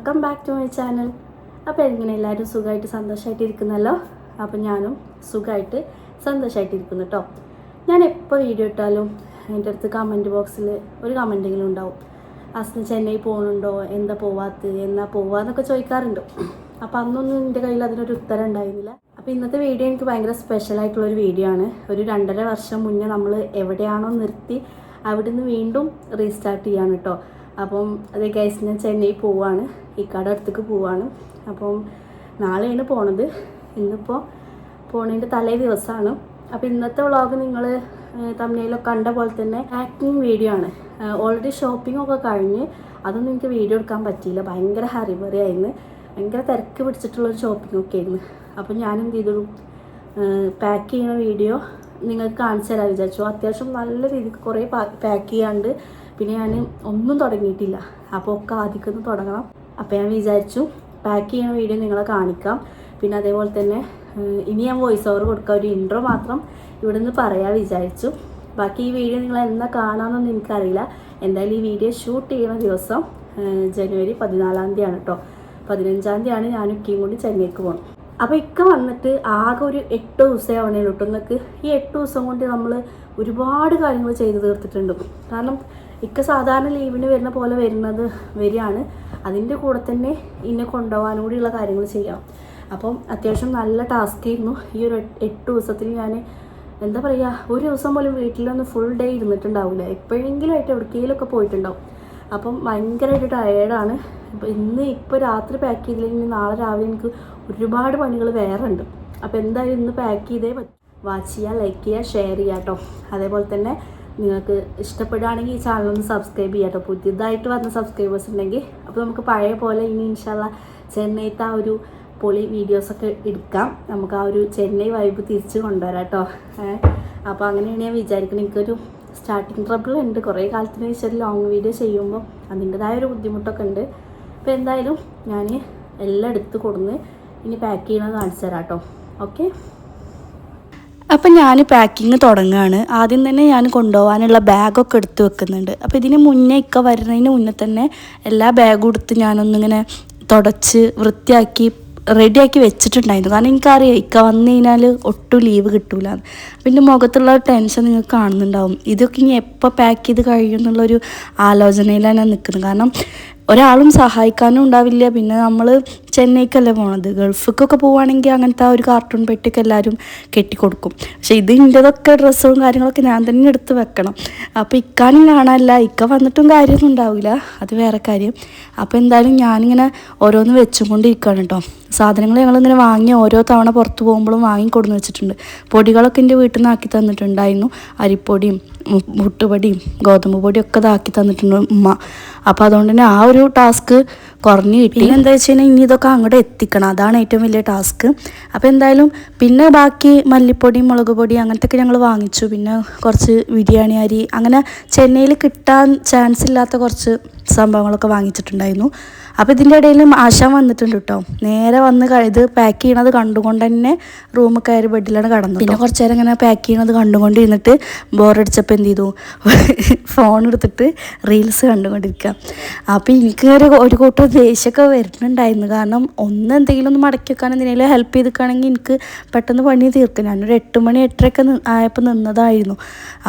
Welcome back to my channel. അപ്പോൾ എങ്ങനെ എല്ലാവരും സുഖമായിട്ട് സന്തോഷമായിട്ട് ഇരിക്കുന്നല്ലോ? അപ്പോൾ ഞാനും സുഖമായിട്ട് സന്തോഷമായിട്ട് ഇരിക്കുന്നു കേട്ടോ ഞാൻ എപ്പോൾ വീഡിയോ ഇട്ടാലും എന്റെ അടുത്ത് കമന്റ് ബോക്സിൽ ഒരു കമന്റെങ്കിലും ഉണ്ടാവും. അസ്ന ചെന്നൈ പോകുന്നുണ്ടോ എന്താ പോവാത്ത? എന്നാ പോവാന്നൊക്കെ ചോദിക്കാറുണ്ട്. അപ്പോൾ അന്നൊന്നും എന്റെ കയ്യിൽ അതിനൊരു ഉത്തരം ഉണ്ടായിരുന്നില്ല. അപ്പോൾ ഇന്നത്തെ വീഡിയോ എനിക്ക് ഭയങ്കര സ്പെഷ്യൽ ആയിട്ടുള്ളൊരു വീഡിയോ ആണ്. ഒരു രണ്ടര വർഷം മുന്നേ നമ്മൾ എവിടെയാണോ നിർത്തി അവിടുന്ന് വീണ്ടും റീസ്റ്റാർട്ട് ചെയ്യാണ് കേട്ടോ അപ്പം അത് ഗൈസ് ഞാൻ ചെന്നൈ പോവാണ്. ഇക്കാടെ അടുത്തേക്ക് പോവാണ്. അപ്പം നാളെയാണ് പോണത്. ഇന്നിപ്പോൾ പോണതിന്റെ തലേ ദിവസമാണ് അപ്പോൾ ഇന്നത്തെ വ്ളോഗ് നിങ്ങൾ തമിഴിലൊക്കെ കണ്ട പോലെ തന്നെ ആക്ടിങ് വീഡിയോ ആണ്. ഓൾറെഡി ഷോപ്പിംഗ് ഒക്കെ കഴിഞ്ഞ് അതൊന്നും എനിക്ക് വീഡിയോ എടുക്കാൻ പറ്റിയില്ല. ഭയങ്കര ഹറിബറി ആയിരുന്നു ഭയങ്കര തിരക്ക് പിടിച്ചിട്ടുള്ളൊരു ഷോപ്പിംഗ് ഒക്കെ ആയിരുന്നു. അപ്പോൾ ഞാൻ ചെയ്തു? പാക്ക് ചെയ്യുന്ന വീഡിയോ നിങ്ങൾക്ക് കാണിച്ചു തരാൻ വിചാരിച്ചു. അത്യാവശ്യം നല്ല രീതിക്ക് കുറേ പാക്ക് ചെയ്യാണ്ട്. പിന്നെ ഞാൻ ഒന്നും തുടങ്ങിയിട്ടില്ല. അപ്പോൾ ഒക്കെ ആദ്യമൊന്ന് തുടങ്ങണം. അപ്പോൾ ഞാൻ വിചാരിച്ചു പാക്ക് ചെയ്യുന്ന വീഡിയോ നിങ്ങളെ കാണിക്കാം. പിന്നെ അതേപോലെ തന്നെ ഇനി ഞാൻ വോയിസ് ഓവർ കൊടുക്കാം. ഒരു ഇൻട്രോ മാത്രം ഇവിടെ നിന്ന് പറയാൻ വിചാരിച്ചു. ബാക്കി ഈ വീഡിയോ നിങ്ങൾ എന്നാ കാണാമെന്നൊന്നും എനിക്കറിയില്ല. എന്തായാലും ഈ വീഡിയോ ഷൂട്ട് ചെയ്യുന്ന ദിവസം ജനുവരി പതിനാലാം തീയതിയാണ് കേട്ടോ പതിനഞ്ചാം തീയതിയാണ് ഞാനും ഇക്കയും കൂടി ചെന്നൈക്ക് പോകണം അപ്പോൾ ഇക്ക വന്നിട്ട് ആകെ ഒരു എട്ട് ദിവസമേ ആവണേ കേട്ടോ എന്നൊക്കെ ഈ എട്ട് ദിവസം കൊണ്ട് നമ്മൾ ഒരുപാട് കാര്യങ്ങൾ ചെയ്തു തീർത്തിട്ടുണ്ട്. കാരണം ഇക്ക സാധാരണ ലീവിന് വരുന്ന പോലെ വരുന്നത് വരികയാണ് അതിന്റെ കൂടെ തന്നെ ഇന്നെ കൊണ്ടുപോകാനും കൂടിയുള്ള കാര്യങ്ങൾ ചെയ്യാം. അപ്പം അത്യാവശ്യം നല്ല ടാസ്ക് ആയിരുന്നു. ഈ ഒരു എട്ട് ദിവസത്തിൽ ഞാൻ എന്താ പറയുക ഒരു ദിവസം പോലും വീട്ടിലൊന്നും ഫുൾ ഡേ ഇരുന്നിട്ടുണ്ടാവില്ല എപ്പോഴെങ്കിലും ആയിട്ട് എവിടേക്കെങ്കിലുമൊക്കെ പോയിട്ടുണ്ടാവും. അപ്പം ഭയങ്കരമായിട്ട് ടയേർഡാണ് അപ്പോൾ ഇന്ന് ഇപ്പോൾ രാത്രി പാക്ക് ചെയ്തില്ലെങ്കിൽ നാളെ രാവിലെ എനിക്ക് ഒരുപാട് പണികൾ വേറെ ഉണ്ട്. അപ്പോൾ എന്തായാലും ഇന്ന് പാക്ക് ചെയ്തേ പറ്റും വാച്ച് ചെയ്യുക ലൈക്ക് ചെയ്യുക ഷെയർ ചെയ്യുക കേട്ടോ അതേപോലെ തന്നെ നിങ്ങൾക്ക് ഇഷ്ടപ്പെടുകയാണെങ്കിൽ ഈ ചാനൽ ഒന്ന് സബ്സ്ക്രൈബ് ചെയ്യാം കേട്ടോ പുതിയതായിട്ട് വന്ന സബ്സ്ക്രൈബേഴ്സ് ഉണ്ടെങ്കിൽ അപ്പോൾ നമുക്ക് പഴയ പോലെ ഇനി ഇൻഷാല്ല ചെന്നൈത്തെ ആ ഒരു പൊളി വീഡിയോസൊക്കെ എടുക്കാം. നമുക്ക് ആ ഒരു ചെന്നൈ വൈബ് തിരിച്ചു കൊണ്ടുവരാം കേട്ടോ അപ്പോൾ അങ്ങനെയാണ് ഞാൻ വിചാരിക്കുന്നത് എനിക്കൊരു സ്റ്റാർട്ടിങ് ട്രബിൾ ഉണ്ട്. കുറേ കാലത്തിന് ശേഷം ലോങ് വീഡിയോ ചെയ്യുമ്പോൾ അതിന്റെതായ ഒരു ബുദ്ധിമുട്ടൊക്കെ ഉണ്ട്. അപ്പോൾ എന്തായാലും ഞാൻ എല്ലാം എടുത്ത് കൊടുന്ന് ഇനി പാക്ക് ചെയ്യണത് കാണിച്ചു തരാം കേട്ടോ ഓക്കെ അപ്പം ഞാൻ പാക്കിങ് തുടങ്ങുകയാണ് ആദ്യം തന്നെ ഞാൻ കൊണ്ടുപോകാനുള്ള ബാഗൊക്കെ എടുത്ത് വെക്കുന്നുണ്ട്. അപ്പോൾ ഇതിന് മുന്നേ ഇക്ക വരുന്നതിന് മുന്നേ തന്നെ എല്ലാ ബാഗും എടുത്ത് ഞാനൊന്നിങ്ങനെ തുടച്ച് വൃത്തിയാക്കി റെഡിയാക്കി വെച്ചിട്ടുണ്ടായിരുന്നു. കാരണം എനിക്കറിയാം ഇക്ക വന്നു കഴിഞ്ഞാൽ ഒട്ടും ലീവ് കിട്ടൂല പിന്നെ മുഖത്തുള്ള ടെൻഷൻ നിങ്ങൾക്ക് കാണുന്നുണ്ടാവും. ഇതൊക്കെ ഇനി എപ്പോൾ പാക്ക് ചെയ്ത് കഴിയും എന്നുള്ളൊരു ആലോചനയിലാണ് ഞാൻ നിൽക്കുന്നത് കാരണം ഒരാളും സഹായിക്കാനും ഉണ്ടാവില്ല. പിന്നെ നമ്മൾ ചെന്നൈക്കല്ലേ പോണത്? ഗൾഫിക്കൊക്കെ പോവുകയാണെങ്കിൽ അങ്ങനത്തെ ഒരു കാർട്ടൂൺ പെട്ടിയൊക്കെ എല്ലാവരും കെട്ടിക്കൊടുക്കും. പക്ഷെ ഇത് ഇന്റെതൊക്കെ ഡ്രസ്സും കാര്യങ്ങളൊക്കെ ഞാൻ തന്നെ എടുത്ത് വെക്കണം. അപ്പോൾ ഇക്കാനും കാണാനില്ല. ഇക്ക വന്നിട്ടും കാര്യമൊന്നും ഉണ്ടാവില്ല. അത് വേറെ കാര്യം. അപ്പോൾ എന്തായാലും ഞാനിങ്ങനെ ഓരോന്ന് വെച്ചും കൊണ്ടിരിക്കുകയാണ് കേട്ടോ സാധനങ്ങൾ ഞങ്ങളിങ്ങനെ വാങ്ങി ഓരോ തവണ പുറത്ത് പോകുമ്പോഴും വാങ്ങി കൊടുന്ന് വെച്ചിട്ടുണ്ട്. പൊടികളൊക്കെ എന്റെ വീട്ടിൽ നിന്ന് ആക്കി തന്നിട്ടുണ്ടായിരുന്നു. അരിപ്പൊടിയും മുട്ടുപൊടിയും ഗോതമ്പ് പൊടിയും ഒക്കെ ഇതാക്കി തന്നിട്ടുണ്ട് ഉമ്മ. അപ്പോൾ അതുകൊണ്ട് തന്നെ ആ ഒരു ടാസ്ക് കുറഞ്ഞു കിട്ടി. പിന്നെ എന്താ വെച്ച് കഴിഞ്ഞാൽ ഇനി ഇതൊക്കെ അങ്ങോട്ട് എത്തിക്കണം. അതാണ് ഏറ്റവും വലിയ ടാസ്ക്. അപ്പോൾ എന്തായാലും പിന്നെ ബാക്കി മല്ലിപ്പൊടി മുളക് പൊടി അങ്ങനത്തെ ഞങ്ങൾ വാങ്ങിച്ചു. പിന്നെ കുറച്ച് ബിരിയാണി അരി അങ്ങനെ ചെന്നൈയിൽ കിട്ടാൻ ചാൻസ് ഇല്ലാത്ത കുറച്ച് സംഭവങ്ങളൊക്കെ വാങ്ങിച്ചിട്ടുണ്ടായിരുന്നു. അപ്പോൾ ഇതിന്റെ ഇടയിലും ആശാൻ വന്നിട്ടുണ്ട് കേട്ടോ നേരെ വന്ന് ഇത് പാക്ക് ചെയ്യണത് കണ്ടുകൊണ്ട് തന്നെ റൂമിൽ കയറി ബെഡിലാണ് കടന്നത് പിന്നെ കുറച്ച് നേരം ഇങ്ങനെ പാക്ക് ചെയ്യണത് കണ്ടുകൊണ്ട് ഇരുന്നിട്ട് ബോറടിച്ചപ്പോൾ എന്ത് ചെയ്തു? ഫോൺ എടുത്തിട്ട് റീൽസ് കണ്ടുകൊണ്ടിരിക്കുക അപ്പോൾ എനിക്ക് ഒരു ഒരു കൂട്ടം ദേഷ്യമൊക്കെ വരുന്നുണ്ടായിരുന്നു. കാരണം ഒന്ന് എന്തെങ്കിലും ഒന്ന് മടക്കി വെക്കാൻ എന്തെങ്കിലും ഹെൽപ്പ് ചെയ്തിക്കുകയാണെങ്കിൽ എനിക്ക് പെട്ടെന്ന് പണി തീർക്കും. ഞാനൊരു എട്ട് മണി എട്ടരയൊക്കെ ആയപ്പോൾ നിന്നതായിരുന്നു.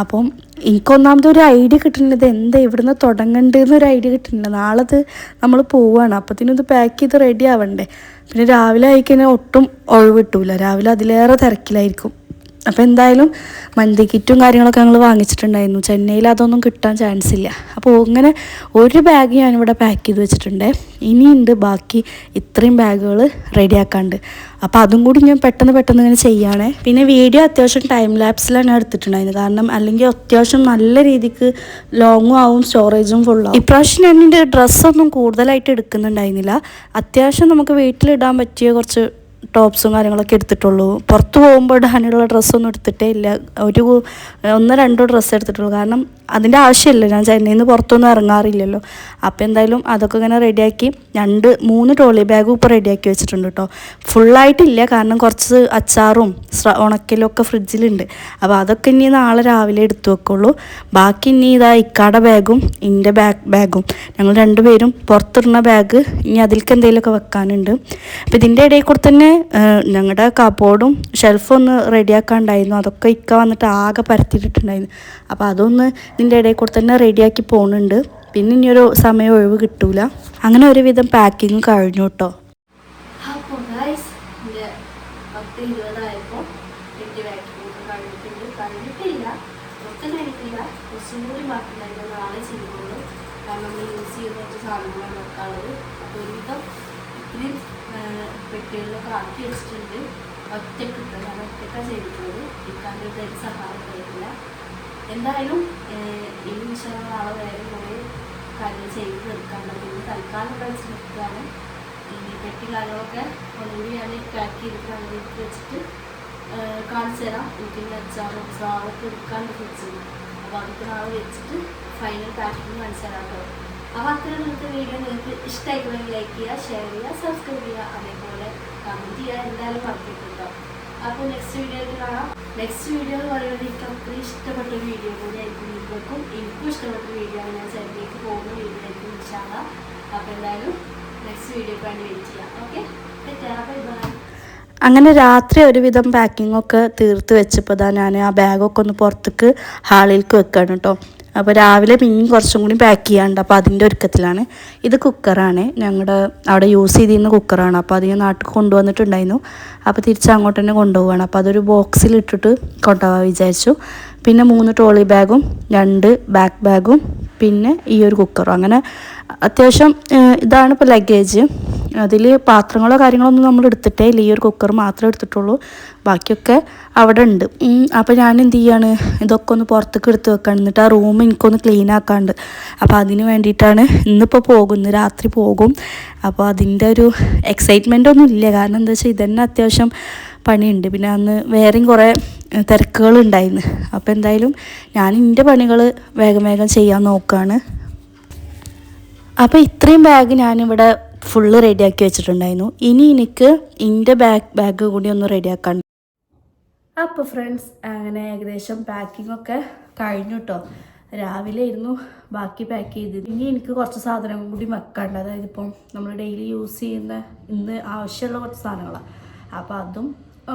അപ്പം എനിക്കൊന്നാമത് ഒരു ഐഡിയ കിട്ടുന്നില്ല. ഇത് എന്താ ഇവിടുന്ന് തുടങ്ങേണ്ടതെന്നൊരു ഐഡിയ കിട്ടുന്നില്ല നാളെ ഇത് നമ്മൾ പോവുകയാണ് അപ്പത്തിനും ഇത് പാക്ക് ചെയ്ത് റെഡി ആവണ്ടേ. പിന്നെ രാവിലെ ആയിക്കഴിഞ്ഞാൽ ഒട്ടും ഒഴിവ് കിട്ടൂല. രാവിലെ അതിലേറെ തിരക്കിലായിരിക്കും. അപ്പോൾ എന്തായാലും മന്തി കിറ്റും കാര്യങ്ങളൊക്കെ ഞങ്ങൾ വാങ്ങിച്ചിട്ടുണ്ടായിരുന്നു. ചെന്നൈയിൽ അതൊന്നും കിട്ടാൻ ചാൻസ് ഇല്ല. അപ്പോൾ അങ്ങനെ ഒരു ബാഗ് ഞാനിവിടെ പാക്ക് ചെയ്ത് വെച്ചിട്ടുണ്ട്. ഇനിയുണ്ട് ബാക്കി ഇത്രയും ബാഗുകൾ റെഡിയാക്കാണ്ട് അപ്പോൾ അതും കൂടി ഞാൻ പെട്ടെന്ന് പെട്ടെന്ന് ഇങ്ങനെ ചെയ്യുകയാണേ പിന്നെ വീഡിയോ അത്യാവശ്യം ടൈം ലാപ്സിലാണ് ഞാൻ കാരണം അല്ലെങ്കിൽ അത്യാവശ്യം നല്ല രീതിക്ക് ലോങ്ങും ആവും സ്റ്റോറേജും ഫുള്ളാവും ഇപ്രാവശ്യം ഞാൻ എന്റെ ഡ്രസ്സൊന്നും കൂടുതലായിട്ട് എടുക്കുന്നുണ്ടായിരുന്നില്ല. അത്യാവശ്യം നമുക്ക് വീട്ടിലിടാൻ പറ്റിയ കുറച്ച് ടോപ്സും കാര്യങ്ങളൊക്കെ എടുത്തിട്ടുള്ളൂ. പുറത്ത് പോകുമ്പോൾ ഇടാനുള്ള ഡ്രസ്സൊന്നും എടുത്തിട്ടേ ഇല്ല. ഒരു ഒന്നോ രണ്ടോ ഡ്രസ്സ് എടുത്തിട്ടുള്ളൂ. കാരണം അതിന്റെ ആവശ്യമില്ല. ഞാൻ ചെന്നൈയിൽ നിന്ന് പുറത്തൊന്നും ഇറങ്ങാറില്ലല്ലോ. അപ്പോൾ എന്തായാലും അതൊക്കെ ഇങ്ങനെ റെഡിയാക്കി രണ്ട് മൂന്ന് ട്രോളി ബാഗും ഇപ്പോൾ റെഡിയാക്കി വെച്ചിട്ടുണ്ട് കേട്ടോ ഫുള്ളായിട്ടില്ല കാരണം കുറച്ച് അച്ചാറും ഉണക്കലും ഒക്കെ ഫ്രിഡ്ജിലുണ്ട്. അപ്പോൾ അതൊക്കെ ഇനി നാളെ രാവിലെ എടുത്തു വെക്കുള്ളൂ. ബാക്കി ഇനി ഇതാ ഇക്കാടെ ബാഗും എന്റെ ബാഗ് ബാഗും ഞങ്ങൾ രണ്ടുപേരും പുറത്തിടുന്ന ബാഗ് ഇനി അതിലേക്ക് എന്തെങ്കിലുമൊക്കെ വെക്കാനുണ്ട്. അപ്പോൾ ഇതിന്റെ ഇടയിൽ കൂടെ തന്നെ ഞങ്ങളുടെ കബോർഡും ഷെൽഫും ഒന്ന് റെഡിയാക്കാണ്ടായിരുന്നു അതൊക്കെ ഇക്ക വന്നിട്ട് ആകെ പരത്തിയിട്ടുണ്ടായിരുന്നു അപ്പോൾ അതൊന്ന് ഇതിന്റെ ഇടയിൽ കൂടെ തന്നെ റെഡിയാക്കി പോകുന്നുണ്ട് പിന്നെ ഇനിയൊരു സമയം ഒഴിവ് കിട്ടൂല. അങ്ങനെ ഒരുവിധം പാക്കിങ് കഴിഞ്ഞു കേട്ടോ ഇരുപതായപ്പോൾ കഴിഞ്ഞിട്ടില്ല. കഴിഞ്ഞിട്ടില്ല കാരണം യൂസ് ചെയ്യുന്ന കുറച്ച് അപ്പോൾ ഒരുവിധം ഇത്രയും പെട്ടികളിലൊക്കെ ആക്കി വെച്ചിട്ടുണ്ട്. ഒറ്റയ്ക്ക് കിട്ടും ഞാൻ ഒറ്റക്കാണ് ചെയ്തിട്ടുള്ളത്. ഇക്കാന്റെ ഒരു സഹായം കഴിയില്ല എന്തായാലും ഈ വിഷയം നാളെ വേറെ കുറേ കാര്യങ്ങൾ ചെയ്ത് തീർക്കാനുണ്ട് ഇന്ന് തൽക്കാലം വെച്ച് നിൽക്കുകയാണ് ഈ പെട്ടി കാര്യങ്ങളൊക്കെ ഒന്നുകൂടി ഞാൻ പാക്ക് ചെയ്തിട്ട് അതിലേക്ക് വെച്ചിട്ട് കാണിച്ചു തരാം. എനിക്ക് അച്ചാറും സ്രാവൊക്കെ എടുക്കാണ്ട് വെച്ചത് അപ്പോൾ അതൊക്കെ നാളെ വെച്ചിട്ട് ഫൈനൽ പാക്കിങ് കാണിച്ചു തരാം കേട്ടോ. അപ്പോൾ അത്ര നിങ്ങൾക്ക് വീഡിയോ നിങ്ങൾക്ക് ഇഷ്ടമായിട്ടുണ്ടെങ്കിൽ ലൈക്ക് ചെയ്യുക ഷെയർ ചെയ്യുക സബ്സ്ക്രൈബ് ചെയ്യുക. അതേപോലെ കമന്റ് ചെയ്യുക. എന്തായാലും പറഞ്ഞിട്ടുണ്ടോ അപ്പോൾ നെക്സ്റ്റ് വീഡിയോയിൽ കാണാം. നെക്സ്റ്റ് വീഡിയോ എന്ന് പറയുന്നത് എനിക്ക് അത്ര ഇഷ്ടപ്പെട്ട വീഡിയോ കൂടി ആയിരിക്കും നിങ്ങൾക്കും. എനിക്കും ഇഷ്ടപ്പെട്ട വീഡിയോ ഞാൻ ചെറിയേക്ക് പോകുന്ന വീഡിയോ ആയിരിക്കും ഇൻഷാല്ല അപ്പോൾ എന്തായാലും നെക്സ്റ്റ് വീഡിയോക്ക് വേണ്ടി വെയിറ്റ് ചെയ്യാം. ഓക്കെ ബൈ ബൈ അങ്ങനെ രാത്രി ഒരുവിധം പാക്കിംഗ് ഒക്കെ തീർത്ത് വെച്ചപ്പോൾ ഞാൻ ആ ബാഗൊക്കെ ഒന്ന് പുറത്തേക്ക് ഹാളിലേക്ക് വെക്കുകയാണ് കേട്ടോ അപ്പോൾ രാവിലെ പിന്നെയും കുറച്ചും കൂടി പാക്ക് ചെയ്യാണ്ട് അപ്പോൾ അതിന്റെ ഒരുക്കത്തിലാണ്. ഇത് കുക്കറാണ് ഞങ്ങളുടെ അവിടെ യൂസ് ചെയ്തിരുന്ന കുക്കറാണ് അപ്പോൾ അത് ഞാൻ നാട്ടിൽ കൊണ്ടുവന്നിട്ടുണ്ടായിരുന്നു. അപ്പോൾ തിരിച്ച് അങ്ങോട്ട് തന്നെ കൊണ്ടുപോവുകയാണ് അപ്പോൾ അതൊരു ബോക്സിൽ ഇട്ടിട്ട് കൊണ്ടുപോകാൻ വിചാരിച്ചു. പിന്നെ മൂന്ന് ട്രോളി ബാഗും രണ്ട് ബാക്ക് ബാഗും പിന്നെ ഈ ഒരു കുക്കറും അങ്ങനെ അത്യാവശ്യം ഇതാണ് ഇപ്പോൾ ലഗേജ് അതിൽ പാത്രങ്ങളോ കാര്യങ്ങളോ ഒന്നും നമ്മൾ എടുത്തിട്ടേ ഇല്ല. ഈ ഒരു കുക്കർ മാത്രമേ എടുത്തിട്ടുള്ളൂ. ബാക്കിയൊക്കെ അവിടെ ഉണ്ട്. അപ്പോൾ ഞാൻ എന്ത് ചെയ്യാണ്? ഇതൊക്കെ ഒന്ന് പുറത്തേക്ക് എടുത്ത് വെക്കാൻ എന്നിട്ട് ആ റൂം എനിക്കൊന്ന് ക്ലീൻ ആക്കാണ്ട്. അപ്പോൾ അതിന് വേണ്ടിയിട്ടാണ് ഇന്നിപ്പോൾ പോകുന്നത് രാത്രി പോകും. അപ്പോൾ അതിന്റെ ഒരു എക്സൈറ്റ്മെന്റ് ഒന്നും ഇല്ല. കാരണം എന്താ വെച്ചാൽ ഇതന്നെ അത്യാവശ്യം പണിയുണ്ട്. പിന്നെ അന്ന് വേറെയും കുറേ തിരക്കുകളുണ്ടായിരുന്നു അപ്പോൾ എന്തായാലും ഞാൻ എന്റെ പണികൾ വേഗം വേഗം ചെയ്യാൻ നോക്കുകയാണ് അപ്പോൾ ഇത്രയും ബാഗ് ഞാനിവിടെ ഫുള്ള് റെഡിയാക്കി വെച്ചിട്ടുണ്ടായിരുന്നു. ഇനി എനിക്ക് എന്റെ ബാഗ് ബാഗ് കൂടി ഒന്ന് റെഡിയാക്കാൻ അപ്പോൾ ഫ്രണ്ട്സ് അങ്ങനെ ഏകദേശം പാക്കിംഗ് ഒക്കെ കഴിഞ്ഞു കേട്ടോ രാവിലെ ഇരുന്നു ബാക്കി പാക്ക് ചെയ്തത്. ഇനി എനിക്ക് കുറച്ച് സാധനങ്ങൾ കൂടി വെക്കാണ്ട് അതായത് ഇപ്പം നമ്മൾ ഡെയിലി യൂസ് ചെയ്യുന്ന ഇന്ന് ആവശ്യമുള്ള കുറച്ച് സാധനങ്ങളാണ് അപ്പോൾ അതും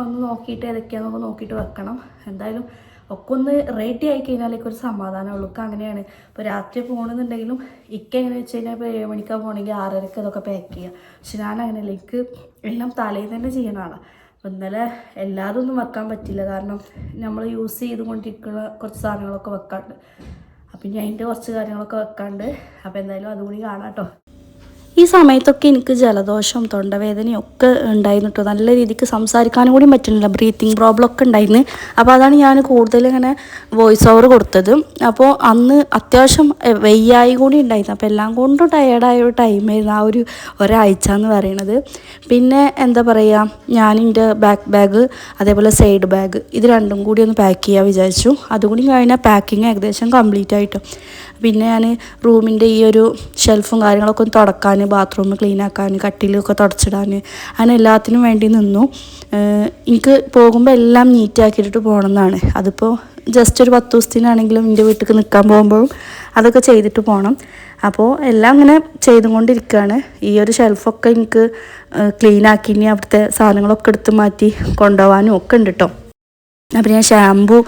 ഒന്ന് നോക്കിയിട്ട് ഏതൊക്കെയാണെന്നൊക്കെ നോക്കിയിട്ട് വെക്കണം. എന്തായാലും ഒക്കെ ഒന്ന് റെഡി ആയി കഴിഞ്ഞാലേക്ക് ഒരു സമാധാനമുള്ളൂ. ഒക്കെ അങ്ങനെയാണ്. ഇപ്പോൾ രാത്രി പോകണമെന്നുണ്ടെങ്കിലും ഇക്ക എങ്ങനെ വെച്ച് കഴിഞ്ഞാൽ ഇപ്പോൾ ഏഴ് മണിക്കാണ് പോകണമെങ്കിൽ ആറരക്ക് അതൊക്കെ പാക്ക് ചെയ്യുക പക്ഷെ ഞാൻ അങ്ങനെയല്ല. എനിക്ക് എല്ലാം തലേന്ന് തന്നെ ചെയ്യണതാണ് അപ്പോൾ ഇന്നലെ എല്ലാതും ഒന്നും വെക്കാൻ പറ്റില്ല കാരണം നമ്മൾ യൂസ് ചെയ്തുകൊണ്ടിരിക്കുന്ന കുറച്ച് സാധനങ്ങളൊക്കെ വെക്കാണ്ട്. അപ്പം ഞാൻ അതിന്റെ കുറച്ച് കാര്യങ്ങളൊക്കെ വെക്കാണ്ട്. അപ്പോൾ എന്തായാലും അതുകൂടി കാണാം കേട്ടോ. ഈ സമയത്തൊക്കെ എനിക്ക് ജലദോഷം തൊണ്ടവേദനയും ഒക്കെ നല്ല രീതിക്ക് സംസാരിക്കാനും കൂടി പറ്റുന്നില്ല. ബ്രീത്തിങ് പ്രോബ്ലം ഒക്കെ ഉണ്ടായിരുന്നു. അപ്പോൾ അതാണ് ഞാൻ കൂടുതൽ ഇങ്ങനെ വോയിസ് ഓവർ കൊടുത്തത്. അപ്പോൾ അന്ന് അത്യാവശ്യം വയ്യായി കൂടി ഉണ്ടായിരുന്നു. അപ്പോൾ എല്ലാം കൊണ്ടും ടയേർഡായ ഒരു ടൈമായിരുന്നു ആ ഒരു ഒരാഴ്ച എന്ന് പറയണത്. പിന്നെ എന്താ പറയുക ഞാൻ എന്റെ ബാക്ക് ബാഗ് അതേപോലെ സൈഡ് ബാഗ് ഇത് രണ്ടും കൂടി ഒന്ന് പാക്ക് ചെയ്യാൻ വിചാരിച്ചു. അതുകൂടി കഴിഞ്ഞാൽ പാക്കിങ് ഏകദേശം കംപ്ലീറ്റ് ആയിട്ടും. പിന്നെ ഞാൻ റൂമിന്റെ ഈ ഒരു ഷെൽഫും കാര്യങ്ങളൊക്കെ ഒന്ന് തുടക്കാൻ ബാത്റൂം ക്ലീൻ ആക്കാൻ കട്ടിലൊക്കെ തുടച്ചിടാൻ അങ്ങനെ എല്ലാത്തിനും വേണ്ടി നിന്നു. എനിക്ക് പോകുമ്പോൾ എല്ലാം നീറ്റാക്കിയിട്ട് പോകണം എന്നാണ് അതിപ്പോൾ ജസ്റ്റ് ഒരു പത്ത് ദിവസത്തിനാണെങ്കിലും എന്റെ വീട്ടിൽ നിൽക്കാൻ പോകുമ്പോഴും അതൊക്കെ ചെയ്തിട്ട് പോകണം അപ്പോൾ എല്ലാം അങ്ങനെ ചെയ്തുകൊണ്ടിരിക്കുകയാണ് ഈ ഒരു ഷെൽഫൊക്കെ എനിക്ക് ക്ലീൻ ആക്കി ഇനി അവിടുത്തെ സാധനങ്ങളൊക്കെ എടുത്ത് മാറ്റി കൊണ്ടുപോകാനും ഒക്കെ ഉണ്ട് കേട്ടോ അപ്പം ഞാൻ ഷാമ്പു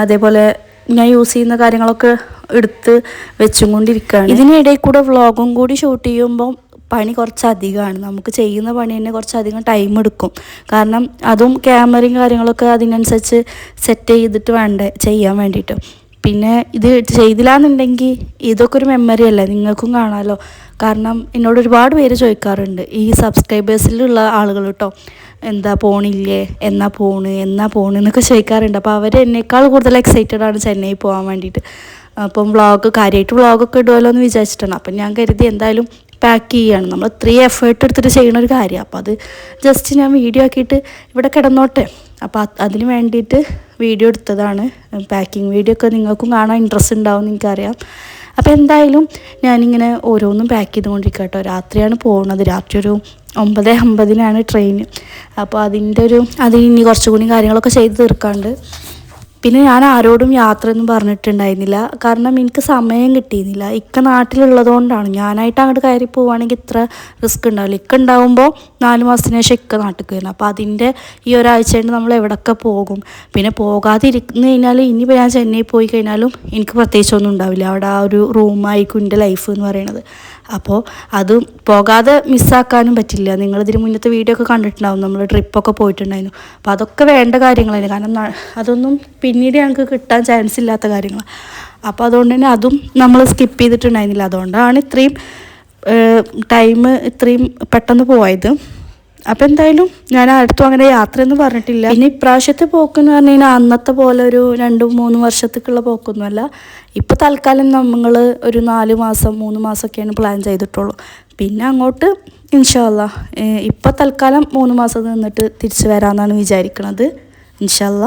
അതേപോലെ ഞാൻ യൂസ് ചെയ്യുന്ന കാര്യങ്ങളൊക്കെ എടുത്ത് വെച്ചും കൊണ്ടിരിക്കുകയാണ് ഇതിനിടയിൽ കൂടെ വ്ളോഗും കൂടി ഷൂട്ട് ചെയ്യുമ്പോൾ പണി കുറച്ച് അധികമാണ് നമുക്ക് ചെയ്യുന്ന പണി തന്നെ കുറച്ചധികം ടൈം എടുക്കും. കാരണം അതും ക്യാമറയും കാര്യങ്ങളൊക്കെ അതിനനുസരിച്ച് സെറ്റ് ചെയ്തിട്ട് വേണ്ടേ ചെയ്യാൻ വേണ്ടിയിട്ട്. പിന്നെ ഇത് ചെയ്തില്ലാന്നുണ്ടെങ്കിൽ ഇതൊക്കെ ഒരു മെമ്മറി അല്ലേ? നിങ്ങൾക്കും കാണാമല്ലോ കാരണം എന്നോട് ഒരുപാട് പേര് ചോദിക്കാറുണ്ട്. ഈ സബ്സ്ക്രൈബേഴ്സിലുള്ള ആളുകൾ കേട്ടോ. എന്താ പോണില്ലേ? എന്നാ പോണ്? എന്നാ പോണ്? എന്നൊക്കെ ചോദിക്കാറുണ്ട്. അപ്പോൾ അവർ എന്നേക്കാൾ കൂടുതൽ എക്സൈറ്റഡാണ് ചെന്നൈ പോകാൻ വേണ്ടിയിട്ട്. അപ്പം വ്ളോഗ് കാര്യമായിട്ട് വ്ളോഗൊക്കെ ഇടുമല്ലോ എന്ന് വിചാരിച്ചിട്ടാണ്. അപ്പം ഞാൻ കരുതി എന്തായാലും പാക്ക് ചെയ്യുകയാണ് നമ്മൾ ഇത്രയും എഫേർട്ട് എടുത്തിട്ട് ചെയ്യുന്ന ഒരു കാര്യം. അപ്പോൾ അത് ജസ്റ്റ് ഞാൻ വീഡിയോ ആക്കിയിട്ട് ഇവിടെ കിടന്നോട്ടെ. അപ്പോൾ അത് അതിന് വേണ്ടിയിട്ട് വീഡിയോ എടുത്തതാണ്. പാക്കിംഗ് വീഡിയോ ഒക്കെ നിങ്ങൾക്കും കാണാൻ ഇൻട്രസ്റ്റ് ഉണ്ടാവും എന്ന് എനിക്കറിയാം. അപ്പോൾ എന്തായാലും ഞാനിങ്ങനെ ഓരോന്നും പാക്ക് ചെയ്തുകൊണ്ടിരിക്കുക കേട്ടോ. രാത്രിയാണ് പോകുന്നത് രാത്രി ഒരു ഒമ്പത് അമ്പതിനാണ് ട്രെയിൻ അപ്പോൾ അതിന്റെ ഒരു അതിന് ഇനി കുറച്ചുകൂടി കാര്യങ്ങളൊക്കെ ചെയ്ത് തീർക്കാണ്ട്. പിന്നെ ഞാൻ ആരോടും യാത്രയൊന്നും പറഞ്ഞിട്ടുണ്ടായിരുന്നില്ല. കാരണം എനിക്ക് സമയം കിട്ടിയിരുന്നില്ല. ഇക്ക നാട്ടിലുള്ളതുകൊണ്ടാണ്. ഞാനായിട്ട് അങ്ങോട്ട് കയറി പോവുകയാണെങ്കിൽ ഇത്ര റിസ്ക് ഉണ്ടാവില്ല. ഇക്ക ഉണ്ടാവുമ്പോൾ നാല് മാസത്തിന് ശേഷം ഇക്ക നാട്ടിൽ വരുന്നത് അപ്പോൾ അതിന്റെ ഈ ഒരാഴ്ച കൊണ്ട് നമ്മൾ എവിടെയൊക്കെ പോകും? പിന്നെ പോകാതിരിക്കുന്നു കഴിഞ്ഞാൽ ഇനിയിപ്പോൾ ഞാൻ ചെന്നൈ പോയി കഴിഞ്ഞാലും എനിക്ക് പ്രത്യേകിച്ചൊന്നും ഉണ്ടാവില്ല. അവിടെ ആ ഒരു റൂമായിരിക്കും എന്റെ ലൈഫ് എന്ന് പറയുന്നത്. അപ്പോൾ അത് പോകാതെ മിസ്സാക്കാനും പറ്റില്ല. നിങ്ങളിതിന് മുന്നത്തെ വീഡിയോ ഒക്കെ കണ്ടിട്ടുണ്ടാവും. നമ്മൾ ട്രിപ്പൊക്കെ പോയിട്ടുണ്ടായിരുന്നു. അപ്പോൾ അതൊക്കെ വേണ്ട കാര്യങ്ങളായിരുന്നു കാരണം അതൊന്നും പിന്നീട് ഞങ്ങൾക്ക് കിട്ടാൻ ചാൻസ് ഇല്ലാത്ത കാര്യങ്ങളാണ് അപ്പോൾ അതുകൊണ്ട് തന്നെ അതും നമ്മൾ സ്കിപ്പ് ചെയ്തിട്ടുണ്ടായിരുന്നില്ല. അതുകൊണ്ടാണ് ഇത്രയും ടൈം ഇത്രയും പെട്ടെന്ന് പോയത്. അപ്പോൾ എന്തായാലും ഞാൻ അടുത്തും അങ്ങനെ യാത്രയൊന്നും പറഞ്ഞിട്ടില്ല. ഇനി ഇപ്രാവശ്യത്തെ പോക്കെന്ന് പറഞ്ഞു കഴിഞ്ഞാൽ അന്നത്തെ പോലെ ഒരു രണ്ടും മൂന്ന് വർഷത്തേക്കുള്ള പോക്കൊന്നുമല്ല. ഇപ്പോൾ തൽക്കാലം നമ്മൾ ഒരു നാല് മാസം മൂന്ന് മാസമൊക്കെയാണ് പ്ലാൻ ചെയ്തിട്ടുള്ളൂ. പിന്നെ അങ്ങോട്ട് ഇൻഷാല്ല ഇപ്പോൾ തൽക്കാലം മൂന്ന് മാസം നിന്നിട്ട് തിരിച്ചു വരാമെന്നാണ് വിചാരിക്കുന്നത് ഇൻഷാല്ല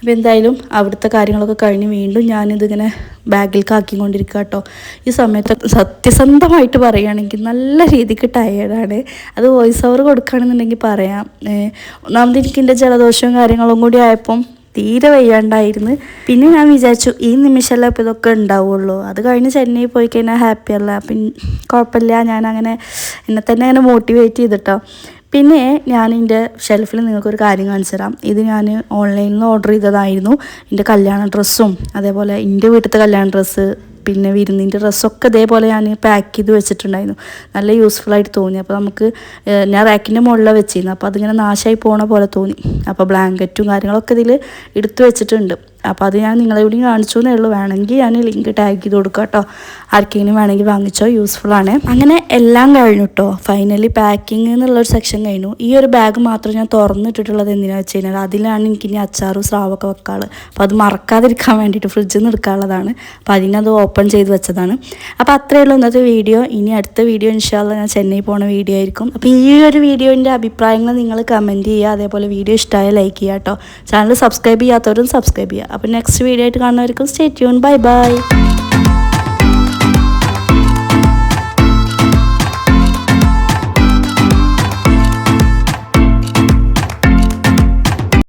അപ്പോൾ എന്തായാലും അവിടുത്തെ കാര്യങ്ങളൊക്കെ കഴിഞ്ഞ് വീണ്ടും ഞാനിതിങ്ങനെ ബാഗിലേക്ക് ആക്കിക്കൊണ്ടിരിക്കുക കേട്ടോ ഈ സമയത്ത് സത്യസന്ധമായിട്ട് പറയുകയാണെങ്കിൽ നല്ല രീതിക്ക് ടയേർഡാണ് അത് വോയിസ് ഓവർ കൊടുക്കുകയാണെന്നുണ്ടെങ്കിൽ പറയാം. ഒന്നാമത് എനിക്ക് എന്റെ ജലദോഷവും കാര്യങ്ങളും കൂടി ആയപ്പം തീരെ വയ്യാണ്ടായിരുന്നു. പിന്നെ ഞാൻ വിചാരിച്ചു ഈ നിമിഷമല്ല ഇപ്പോൾ ഇതൊക്കെ ഉണ്ടാവുള്ളൂ. അത് കഴിഞ്ഞ് ചെന്നൈ പോയി കഴിഞ്ഞാൽ ഹാപ്പിയല്ല പിന്നെ കുഴപ്പമില്ല. ഞാൻ അങ്ങനെ എന്നെ തന്നെ അങ്ങനെ മോട്ടിവേറ്റ് ചെയ്തിട്ടോ. പിന്നെ ഞാൻ എന്റെ ഷെൽഫിൽ നിങ്ങൾക്കൊരു കാര്യം കാണിച്ചു തരാം ഇത് ഞാൻ ഓൺലൈനിൽ ഓർഡർ ചെയ്തതായിരുന്നു. എന്റെ കല്യാണ ഡ്രസ്സും അതേപോലെ എന്റെ വീട്ടിലത്തെ കല്യാണ ഡ്രസ്സ് പിന്നെ വിരുന്നിന്റെ ഡ്രസ്സൊക്കെ ഇതേപോലെ ഞാൻ പാക്ക് ചെയ്ത് വെച്ചിട്ടുണ്ടായിരുന്നു. നല്ല യൂസ്ഫുൾ ആയിട്ട് തോന്നി. അപ്പോൾ നമുക്ക് ഞാൻ റാക്കിന്റെ മുകളിലാണ് വെച്ചിരുന്നു അപ്പോൾ അതിങ്ങനെ നാശമായി പോണ പോലെ തോന്നി. അപ്പോൾ ബ്ലാങ്കറ്റും കാര്യങ്ങളൊക്കെ ഇതിൽ എടുത്തു വെച്ചിട്ടുണ്ട്. അപ്പോൾ അത് ഞാൻ നിങ്ങളെ കൂടി കാണിച്ചു എന്നേ ഉള്ളൂ വേണമെങ്കിൽ ഞാൻ ലിങ്ക് ടാഗ് ചെയ്ത് കൊടുക്കാം കേട്ടോ. ആർക്കെങ്കിലും വേണമെങ്കിൽ വാങ്ങിച്ചോ യൂസ്ഫുൾ ആണ്. അങ്ങനെ എല്ലാം കഴിഞ്ഞു കേട്ടോ ഫൈനലി പാക്കിംഗ് എന്നുള്ളൊരു സെക്ഷൻ കഴിഞ്ഞു. ഈ ഒരു ബാഗ് മാത്രം ഞാൻ തുറന്നിട്ടിട്ടുള്ളത് എന്തിനാണെന്ന് വെച്ച് കഴിഞ്ഞാൽ അതിലാണ് എനിക്ക് ഇനി അച്ചാറും സ്രാവൊക്കെ വെക്കാൾ അപ്പോൾ അത് മറക്കാതിരിക്കാൻ വേണ്ടിയിട്ട് ഫ്രിഡ്ജിൽ നിന്ന് എടുക്കാനുള്ളതാണ്. അപ്പോൾ അതിനത് ഓപ്പൺ ചെയ്ത് വെച്ചതാണ്. അപ്പോൾ അത്രയേ ഉള്ളൂ ഇന്നത്തെ വീഡിയോ ഇനി അടുത്ത വീഡിയോ ഇൻഷാല്ല ഞാൻ ചെന്നൈ പോണ വീഡിയോ ആയിരിക്കും. അപ്പോൾ ഈ ഒരു വീഡിയോന്റെ അഭിപ്രായങ്ങൾ നിങ്ങൾ കമന്റ് ചെയ്യുക. അതേപോലെ വീഡിയോ ഇഷ്ടമായ ലൈക്ക് ചെയ്യുക കേട്ടോ ചാനൽ സബ്സ്ക്രൈബ് ചെയ്യാത്തവരും സബ്സ്ക്രൈബ് ചെയ്യുക. അപ്പോൾ നെക്സ്റ്റ് വീഡിയോ ആയിട്ട് കാണുന്നവർക്കും സ്റ്റേ ട്യൂൺ ബൈ ബൈ